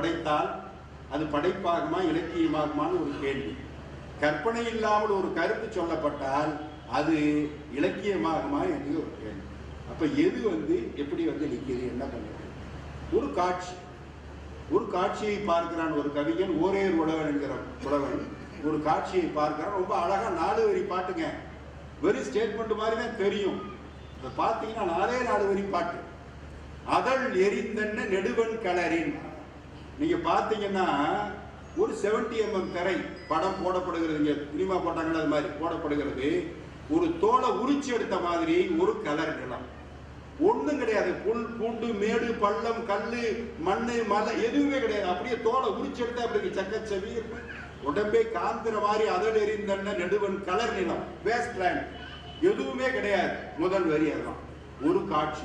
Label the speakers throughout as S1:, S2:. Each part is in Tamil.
S1: படைத்தால் அது படைப்பாகுமா இலக்கியமாகுமான்னு ஒரு கேள்வி. கற்பனை இல்லாமல் ஒரு கருத்து சொல்லப்பட்டால் அது இலக்கியமாகுமா என்று ஒரு கேள்வி. அப்போ எது வந்து எப்படி வந்து நிற்கிது என்ன பண்ணுறது ஒரு காட்சி. ஒரு காட்சியை பார்க்கிறான் ஒரு கவிஞன் ஒரே உழவன் என்கிற புலவன் ஒரு காட்சியை பார்க்கிறான் ரொம்ப அழகாக நாலு வரி பாட்டுங்க. வெறும் ஸ்டேட்மெண்ட் மாதிரி தான் தெரியும். அதை பார்த்தீங்கன்னா நாலே நாலு வரி பாட்டு. அதழ் எரிந்தன்ன நெடுவன் கலரின் நீங்க பார்த்தீங்கன்னா ஒரு 70 எம்எம் திரை படம் போடப்படுகிறது. இங்க சினிமா போட்டாங்கன்னா அது மாதிரி போடப்படுகிறது. ஒரு தோலை உரிச்சு எடுத்த மாதிரி ஒரு கலர் நிலம். ஒன்றும் கிடையாது. புல் பூண்டு மேடு பள்ளம் கல் மண்ணு மலை எதுவுமே கிடையாது. அப்படியே தோலை உரிச்சு எடுத்தா அப்படி சக்கச்சவி உடம்பே காந்திர மாதிரி அதழ் எரிந்தன்ன நெடுவன் கலர் நிலம். வேஸ்ட் லேண்ட் எதுவுமே கிடையாது. முதல் வரி அதுதான். ஒரு காட்சி.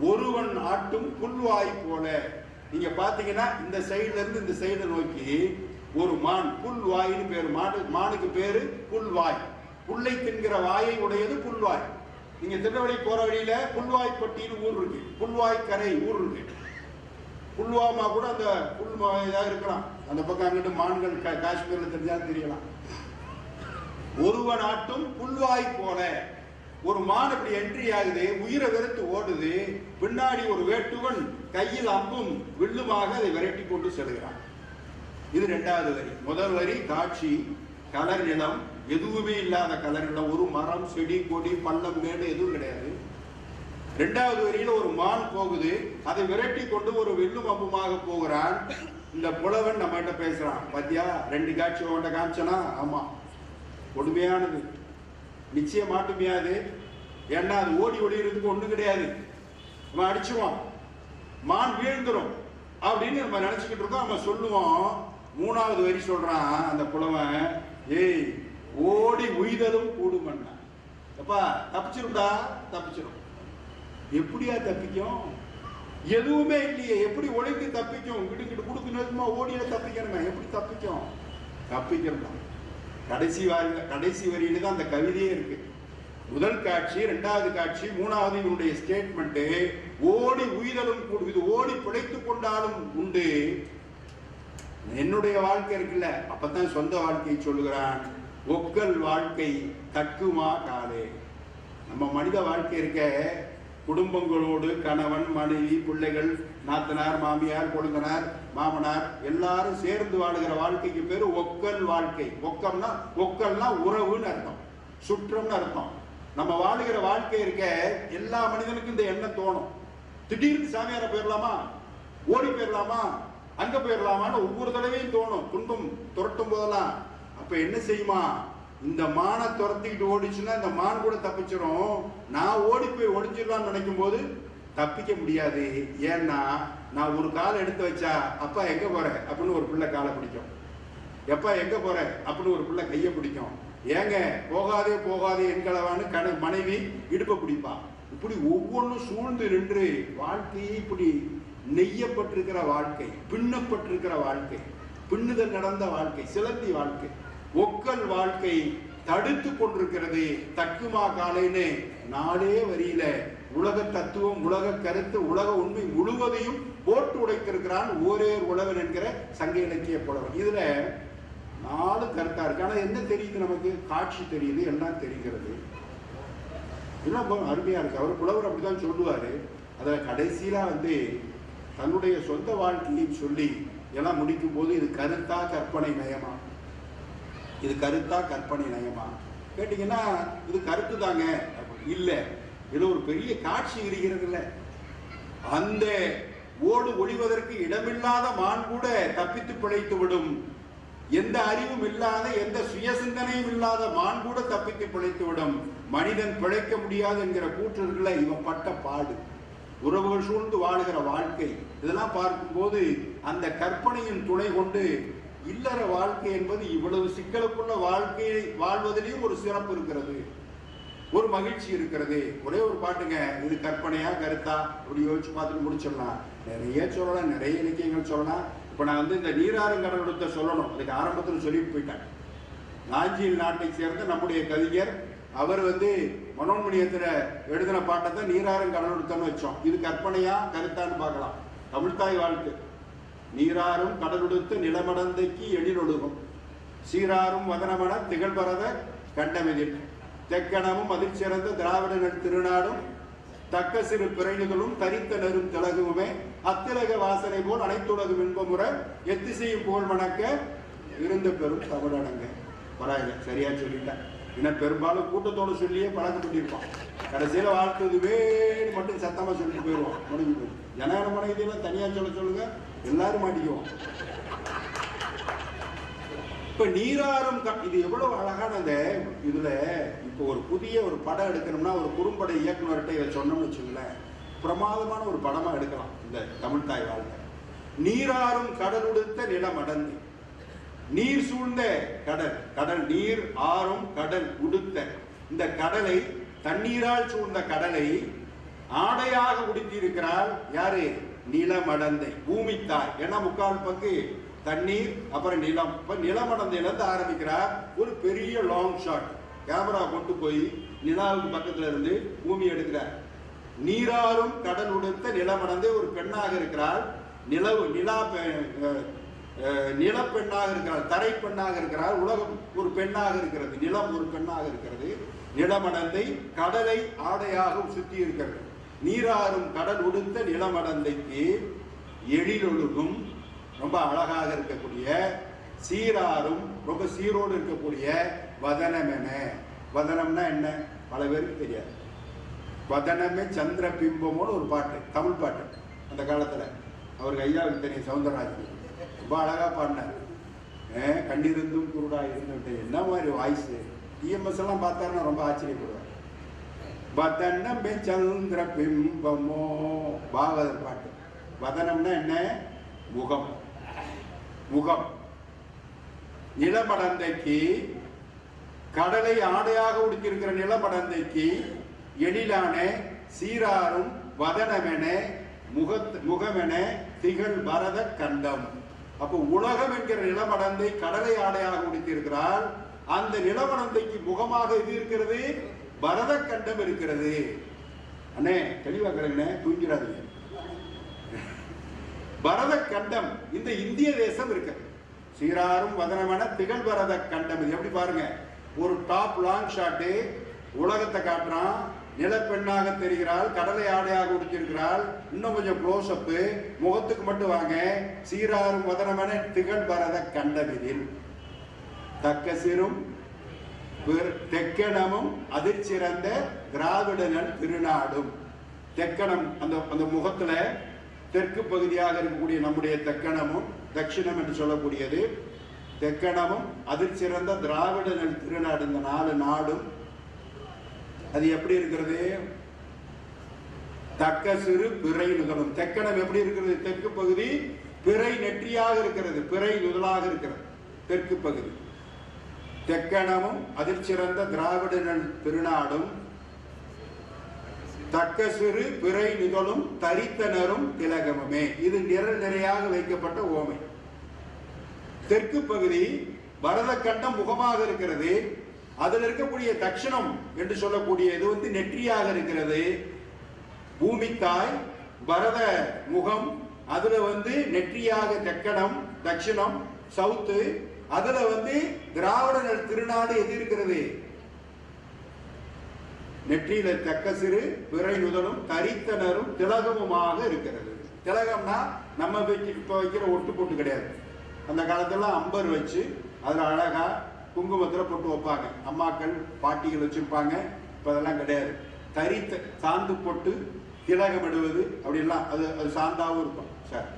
S1: ஒருவன் ஆட்டும் புல்வாய் போல. நீங்க பாத்தீங்கன்னா இந்த சைடுல இருந்து இந்த சைடு நோக்கி ஒரு மான் புல் வாயின்னு பேரு. மாடு மானுக்கு பேரு புல்வாய். புல்லை தின்கிற வாயை உடையது புல்வாய். நீங்க திருநெல்வேலி போற வழியில புல்வாய்ப்பட்டின்னு ஊர் இருக்கு. புல்வாய் கரை ஊர் இருக்கு. புல்வாமா கூட அந்த புல் இதாக இருக்கலாம். அந்த பக்கம் அங்கிட்டு மான்கள் காஷ்மீர்ல தெரிஞ்சா தெரியலாம். ஒருவன் ஆட்டும் புல்வாய் போல. ஒரு மான் இப்படி என்ட்ரி ஆகுது உயிரை வெறுத்து ஓடுது பின்னாடி ஒரு வேட்டுவன் கையில் அம்பும் வில்லுமாக அதை விரட்டி கொண்டு செல்கிறான். இது ரெண்டாவது வரி. முதல் வரி காட்சி கலர் நிலம். எதுவுமே இல்லாத கலர் நிலம். ஒரு மரம் செடி கொடி பள்ளம் மேடு எதுவும் கிடையாது. ரெண்டாவது வரியில ஒரு மான் போகுது. அதை விரட்டி கொண்டு ஒரு வில்லும் அம்புமாக போகிறான். இந்த புலவன் நம்மகிட்ட பேசுறான். பத்தியா? ரெண்டு காட்சி உன்கிட்ட காமிச்சனா? ஆமா. கொடுமையானது. நிச்சயம் மாட்டுமையாது. ஏன்னா அது ஓடி ஒளியறதுக்கு ஒண்ணும் கிடையாது. நம்ம அடிச்சுவான். மான் வீழ்ந்துரும். அப்படின்னு நம்ம நினைச்சுக்கிட்டு இருக்கோம். நம்ம சொல்லுவோம். மூணாவது வரி சொல்றான் அந்த புலவன். ஏய் ஓடி உய்தலும் கூடுமண்ணா அப்பா தப்பிச்சிரும்டா? தப்பிச்சிடும் எப்படியா தப்பிக்கும்? எதுவுமே இல்லையே. எப்படி ஒளிந்து தப்பிக்கும்? கிட்டு கிட்டு கொடுக்கணுமா? ஓடியில தப்பிக்கணுமே? எப்படி தப்பிக்கும்? தப்பிக்கிறதா கடைசி வாரி கடைசி வரியில தான் அந்த கவிதையே இருக்கு. முதல் காட்சி இரண்டாவது காட்சி மூணாவது இவனுடைய ஸ்டேட்மெண்ட்டு ஓடி உயிரலும் இது ஓடி பிழைத்து கொண்டாலும் உண்டு. என்னுடைய வாழ்க்கை இருக்குல்ல அப்பதான் சொந்த வாழ்க்கையை சொல்லுகிறான். ஒக்கல் வாழ்க்கை தக்குமா காலே? நம்ம மனித வாழ்க்கை இருக்க குடும்பங்களோடு கணவன் மனைவி பிள்ளைகள் நாத்தனார் மாமியார் கொழுந்தனார் மாமனார் எல்லாரும் சேர்ந்து வாழுகிற வாழ்க்கைக்கு பேர் ஒக்கல் வாழ்க்கை. ஒக்கம்னா ஒக்கல்னா உறவுன்னு அர்த்தம். சுற்றம்னு அர்த்தம். நம்ம வாழுகிற வாழ்க்கை இருக்க எல்லா மனிதனுக்கும் இந்த எண்ணம் தோணும். திடீர்னு சாமியார போயிடலாமா ஓடி போயிடலாமா அங்க போயிடலாமான்னு ஒவ்வொரு தடவையும் தோணும். துண்டும் துரட்டும் போதெல்லாம். அப்ப என்ன செய்யுமா? இந்த மானை துரத்திக்கிட்டு ஓடிச்சுன்னா இந்த மான் கூட தப்பிச்சிடும் நான் ஓடி போய் ஒளிஞ்சிடலாம்னு நினைக்கும் போது தப்பிக்க முடியாது. ஏன்னா நான் ஒரு காலை எடுத்து வச்சா அப்பா எங்க போற? அப்படின்னு ஒரு பிள்ளை காலை பிடிக்கும். எப்பா எங்க போற? அப்படின்னு ஒரு பிள்ளை கையை பிடிக்கும். ஏங்க போகாதே போகாதே என்களவான்னு கண மனைவி இடுப்பை பிடிப்பா. இப்படி ஒவ்வொன்றும் சூழ்ந்து நின்று வாழ்க்கையை இப்படி நெய்யப்பட்டிருக்கிற வாழ்க்கை பின்னப்பட்டிருக்கிற வாழ்க்கை பின்னுதல் நடந்த வாழ்க்கை சிலந்தி வாழ்க்கை. ஒக்கல் வாழ்க்கை தடுத்து கொண்டிருக்கிறது. தக்குமா காலைன்னு நாளே வரியில. உலக தத்துவம் உலக கருத்து உலக உண்மை முழுவதையும் போட்டு உடைத்திருக்கிறான் ஒரே உழவன் என்கிற சங்க இலக்கிய புலவன் இதுல நாலு கருத்தா இருக்கு. ஆனா என்ன தெரியுது நமக்கு? காட்சி தெரியுது எல்லாம் தெரிகிறது. இன்னும் ரொம்ப அருமையா இருக்கு. அவர் புலவர் அப்படிதான் சொல்லுவாரு. அதை கடைசியில வந்து தன்னுடைய சொந்த வாழ்க்கையை சொல்லி எல்லாம் முடிக்கும் போது இது கருத்தா கற்பனை மயமா? இது கருத்தா கற்பனை நயமா? கேட்டீங்கன்னா இது கருத்து தாங்க இல்லை. இது ஒரு பெரிய காட்சி இருக்கிறது இல்லை அந்த ஓடு ஒழிவதற்கு இடமில்லாத மான் கூட தப்பித்து பிழைத்து விடும். எந்த அறிவும் இல்லாத எந்த சுய சிந்தனையும் இல்லாத மான் கூட தப்பித்து பிழைத்து விடும். மனிதன் பிழைக்க முடியாது என்கிற கூற்றுல இவன் பட்ட பாடு. உறவுகள் சூழ்ந்து வாழுகிற வாழ்க்கை. இதெல்லாம் பார்க்கும்போது அந்த கற்பனையின் துணை கொண்டு இல்லற வாழ்க்கை என்பது இவ்வளவு சிக்கலுக்குள்ள வாழ்க்கையை வாழ்வதிலேயும் ஒரு சிறப்பு இருக்கிறது. ஒரு மகிழ்ச்சி இருக்கிறது. ஒரே ஒரு பாட்டுங்க இது கற்பனையா கருத்தா? அப்படி யோசிச்சு பார்த்துட்டு முடிச்சிடலாம். நிறைய சொல்லலாம் நிறைய இலக்கியங்கள் சொல்லலாம். இப்போ நான் வந்து இந்த நீராறுங்கடலுத்த சொல்லணும். அதுக்கு ஆரம்பத்தில் சொல்லிட்டு போயிட்டேன். நாஞ்சியில் நாட்டை சேர்ந்த நம்முடைய கவிஞர் அவர் வந்து மனோன்மணியத்தில் எழுதின பாட்டை தான் நீராறும் கடலுத்தன்னு வச்சோம். இது கற்பனையா கருத்தான்னு பார்க்கலாம். தமிழ்தாய் வாழ்த்து. நீராறும் கடலுடுத்த நிலமடந்தைக்கு எழிலொழுகும். சீராரும் வதனமன திகழ்பரத கண்டமெதிர். தெக்கணமும் அதிர்ச்சிறந்த திராவிடர்கள் திருநாடும் தக்க சிறு பிறகுகளும் தரித்த நெரும் திலகுமே அத்திலக வாசனை போல் அனைத்துலகும் இன்பமுற எத்திசையும் போல் மணக்க இருந்த பெரும் தமிழடங்க பரவாயில்ல சரியா சொல்லிட்டேன் ஏன்னா பெரும்பாலும் கூட்டத்தோட சொல்லியே பழக்கப்பட்டிருப்பான். கடைசியில வேணும் மட்டும் சத்தமாக சொல்லிட்டு போயிடுவோம் முடிஞ்சு போயிடும் ஜனகணமன இதெல்லாம் தனியாக சொல்ல சொல்லுங்க எல்லாரும் மாட்டிக்குவோம் இப்போ நீராறும் க- இது எவ்வளவு அழகான அந்த இப்போ ஒரு புதிய ஒரு படம் எடுக்கணும்னா ஒரு குறும்பட இயக்குனர்கிட்ட இதை சொன்னோம்னு வச்சுங்களேன் பிரமாதமான ஒரு படமாக எடுக்கலாம் இந்த தமிழ் தாய் வாழ்க்கை. நீராறும் கடலுடுத்த நிலமடந்து நீர் சூழ்ந்த கடல் கடல் நீர் ஆறும் கடல் உடுத்த. இந்த கடலை தண்ணீரால் சூழ்ந்த கடலை ஆடையாக உடுத்தியிருக்கிறார் யாரு? நிலமடந்தை பூமி தாய் ஏன்னா முக்கால் பங்கு தண்ணீர் அப்புறம் நிலம். இப்ப நிலமடந்தையிலிருந்து ஆரம்பிக்கிறார் ஒரு பெரிய லாங் ஷாட் கேமரா கொண்டு போய் நிலாவுக்கு பக்கத்துல இருந்து பூமி எடுக்கிறார். நீராறும் கடல் உடுத்த நிலமடந்தை ஒரு பெண்ணாக இருக்கிறார் நிலவு நிலா நிலப்பெண்ணாக இருக்கிறார் தரை பெண்ணாக இருக்கிறார். உலகம் ஒரு பெண்ணாக இருக்கிறது நிலம் ஒரு பெண்ணாக இருக்கிறது. நிலமடந்தை கடலை ஆடையாக சுற்றி இருக்கிறது நீராறும் கடல் உடுத்த நிலமடந்தைக்கு எழிலொழுகும் ரொம்ப அழகாக இருக்கக்கூடிய சீராறும் ரொம்ப சீரோடு இருக்கக்கூடிய வதனம் என வதனம்னா என்ன? பல பேருக்கு தெரியாது. வதனமே சந்திர பிம்பமோடு ஒரு பாட்டு தமிழ் பாட்டு. அந்த காலத்தில் அவருக்கு ஐயாவுக்கு தெரியும் சவுந்தரராஜன். ரொம்ப அழகாக பாடினார். கண்ணிருந்தும் குருடா இருந்துட்டு என்ன மாதிரி வாய்ஸ் டிஎம்எஸ் எல்லாம் பார்த்தாருன்னா ரொம்ப ஆச்சரியப்படுவார். வதனமே சந்திர பிம்பமோ? பாகவதர் பாட்டு. வதனம்னா என்ன? முகம். முகம். நிலமடந்தைக்கு கடலை ஆடையாக உடுத்தியிருக்கிற நிலமடந்தைக்கு எழிலான சீராரும் வதனமென முகத் முகமென திகழ் பரத கண்டம் அப்போ உலகம் என்கிற நிலமடந்தை கடலை ஆடையாக உடுத்தியிருக்கிறார் அந்த நிலமடந்தைக்கு முகமாக இது இருக்கிறது? பரத கண்டம் இருக்கிறது. அண்ணே தெளிவா கிடங்கண்ணே தூங்கிறாதீங்க பரத கண்டம் இந்த இந்திய தேசம் இருக்கிறது சீராரும் வதனமான திகழ் பரத கண்டம் இது எப்படி பாருங்க? ஒரு டாப் லாங் ஷாட்டு உலகத்தை காட்டுறான். நிலப்பெண்ணாக தெரிகிறாள் கடலை ஆடையாக உடுத்திருக்கிறாள் இன்னும் கொஞ்சம் க்ளோஸ் முகத்துக்கு மட்டும் வாங்க. சீராரும் வதனமான திகழ் பரத கண்டவிதில். தக்க சிறும் தெக்கணமும் அதிர்ச்சிறந்த திராவிடனன் திருநாடும். தெக்கணம் அந்த அந்த முகத்துல தெற்கு பகுதியாக இருக்கக்கூடிய நம்முடைய தெக்கணமும் தட்சிணம் என்று சொல்லக்கூடியது. தெக்கணமும் அதிர்ச்சிறந்த திராவிடனன் திருநாடு இந்த நாலு நாடும் அது எப்படி இருக்கிறது? தக்க சிறு பிறை நுதலும் தெக்கணம் எப்படி இருக்கிறது? தெற்கு பகுதி பிறை நெற்றியாக இருக்கிறது. பிறை நுதலாக இருக்கிறது. தெற்கு பகுதி. தெக்கணமும் அதிர்ச்சிறந்த திராவிட திருநாடும். தக்க சிறு பிறை நுதலும் தரித்தனரும் திலகமுமே. இது நிரல் நிறையாக வைக்கப்பட்ட ஓமை. தெற்கு பகுதி பரதக்கண்டம் முகமாக இருக்கிறது. அதில் இருக்கக்கூடிய தட்சணம் என்று சொல்லக்கூடிய இது வந்து நெற்றியாக இருக்கிறது. பூமித்தாய் பரத முகம் அதுல வந்து நெற்றியாக தெக்கணம் தட்சிணம் சவுத்து அதுல வந்து திராவிடர்கள் திருநாடு எது இருக்கிறது? நெற்றியில தக்க சிறு பிறை நுதலும் தரித்தனரும் திலகமுமாக இருக்கிறது. திலகம்னா நம்ம வச்சு இப்ப வைக்கிற ஒட்டு போட்டு கிடையாது. அந்த காலத்துல அம்பர் வச்சு அதுல அழகா குங்குமத்தில் போட்டு வைப்பாங்க. அம்மாக்கள் பாட்டிகள் வச்சுருப்பாங்க. இப்போ அதெல்லாம் கிடையாது. தறி சாந்து போட்டு திலகமிடுவது அப்படின்லாம் அது அது சாந்தாவும் இருக்கும் சார்.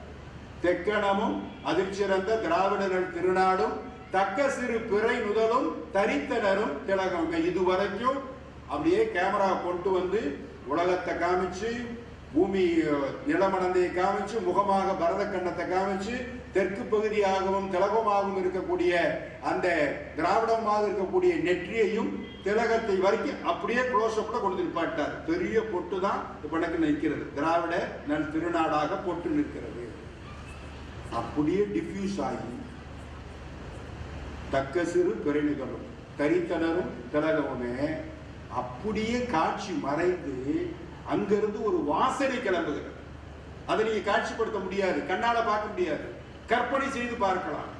S1: தெக்கணமும் அதிர்ச்சிறந்த திராவிடர்கள் திருநாடும் தக்க சிறு பிறை முதலும் தரித்தனரும் திலகம் இதுவரைக்கும் அப்படியே கேமரா கொண்டு வந்து உலகத்தை காமிச்சு பூமி அஹ், நிலமடந்தையை காமிச்சு முகமாக பரத கண்ணத்தை காமிச்சு தெற்கு பகுதியாகவும் திலகமாகவும் இருக்கக்கூடிய அந்த திராவிடமாக இருக்கக்கூடிய நெற்றியையும் திலகத்தை வரைக்கும் அப்படியே க்ளோஸ் அப்ல கொண்டு பெரிய பொட்டு தான் இப்போ எனக்கு நிற்கிறது. திராவிட நல் திருநாடாக பொட்டு நிற்கிறது. அப்படியே டிஃப்யூஸ் ஆகி தக்க சிறு பெருநிகளும் தரித்தனரும் திலகமுமே அப்படியே காட்சி மறைந்து அங்கிருந்து ஒரு வாசனை கிளம்புகிறது. அதை நீங்க காட்சிப்படுத்த முடியாது கண்ணால பார்க்க முடியாது. கற்பனை செய்து பார்க்கலாம்.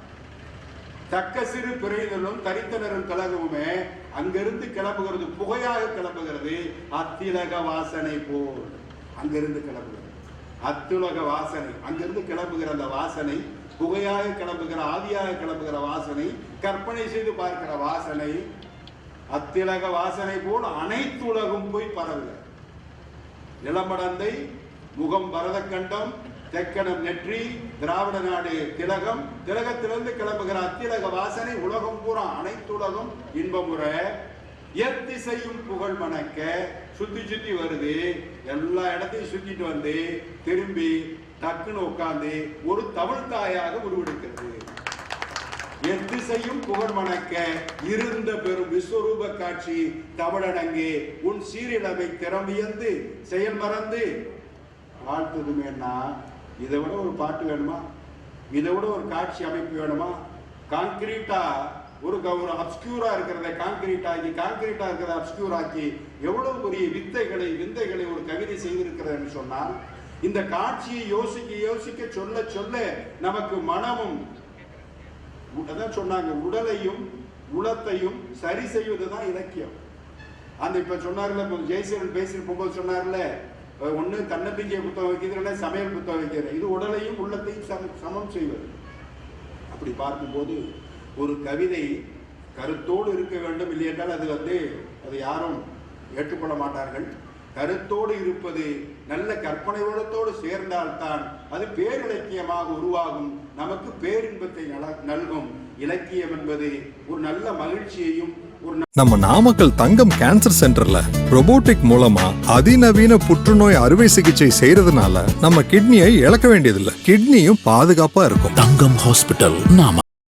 S1: தக்க சிறு பிறைதலும் தரித்தனரும் கலகமுமே அங்கிருந்து கிளம்புகிறது புகையாக கிளம்புகிறது. அத்திலக வாசனை போல் அங்கிருந்து கிளம்புகிறது. அத்துலக வாசனை அங்கிருந்து கிளம்புகிற அந்த வாசனை புகையாக கிளம்புகிற ஆவியாக கிளம்புகிற வாசனை கற்பனை செய்து பார்க்கிற வாசனை அத்திலக வாசனை போல் அனைத்து உலகம் போய் பரவுகிறது. நிலமடந்தை முகம் பரதக்கண்டம் தெக்கணம் நெற்றி திராவிட நாடு திலகம். திலகத்திலிருந்து கிளம்புகிற அத்திலக வாசனை உலகம் பூரா அனைத்துலகம் இன்பமுறை இன்பமுற. எத்திசையும் புகழ் மணக்க. சுத்தி சுத்தி வருது. எல்லா இடத்தையும் சுத்திட்டு வந்து திரும்பி டக்குன்னு உட்கார்ந்து ஒரு தமிழ் தாயாக உருவெடுக்கிறது. எத்திசையும் புகழ் மணக்க இருந்த பெரும் விஸ்வரூப காட்சி தமிழனங்கே உன் சீரிழமை திறமையந்து செயல் மறந்து. வாழ்த்துதுமேன்னா இதை விட ஒரு பாட்டு வேணுமா? இதை விட ஒரு காட்சி அமைப்பு வேணுமா? கான்கிரீட்டா ஒரு ஒரு அப்ஸ்கியூரா இருக்கிறத கான்கிரீட் ஆக்கி கான்கிரீட்டா இருக்கிறத அப்ஸ்கியூர் ஆக்கி எவ்வளவு பெரிய வித்தைகளை விந்தைகளை ஒரு கவிதை செய்திருக்கிறதுன்னு சொன்னால் இந்த காட்சியை யோசிக்க யோசிக்க சொல்ல சொல்ல நமக்கு மனமும் அதான் சொன்னாங்க உடலையும் உளத்தையும் சரி செய்வது தான் இலக்கியம். அந்த இப்ப சொன்னார்ல ஜெய்சேவன் பேசிட்டு போகும்போது சொன்னார்ல அஹ் ஒண்ணு தன்னம்பிக்கை புத்தகம் வைக்கிறது சமையல் புத்தகம் வைக்கிறது. இது உடலையும் உள்ளத்தையும் சம- சமம் செய்வது. அப்படி பார்க்கும்போது ஒரு கவிதை கருத்தோடு இருக்க வேண்டும் இல்லை என்றால் அது வந்து அது யாரும் ஏற்றுக்கொள்ள மாட்டார்கள். கருத்தோடு இருப்பது நல்ல கற்பனை வளத்தோடு சேர்ந்தால்தான் அது பேரிலக்கியமாக உருவாகும். நமக்கு பேரின்பத்தை நல- நல்கும். இலக்கியம் என்பது ஒரு நல்ல மகிழ்ச்சியையும்
S2: நம்ம நாமக்கல் தங்கம் கேன்சர் சென்டர்ல robotic மூலமா அதிநவீன புற்றுநோய் அறுவை சிகிச்சை செய்யறதுனால நம்ம கிட்னியை இழக்க வேண்டியதில்லை. கிட்னியும் பாதுகாப்பா இருக்கும்.
S3: தங்கம் ஹாஸ்பிட்டல் நாம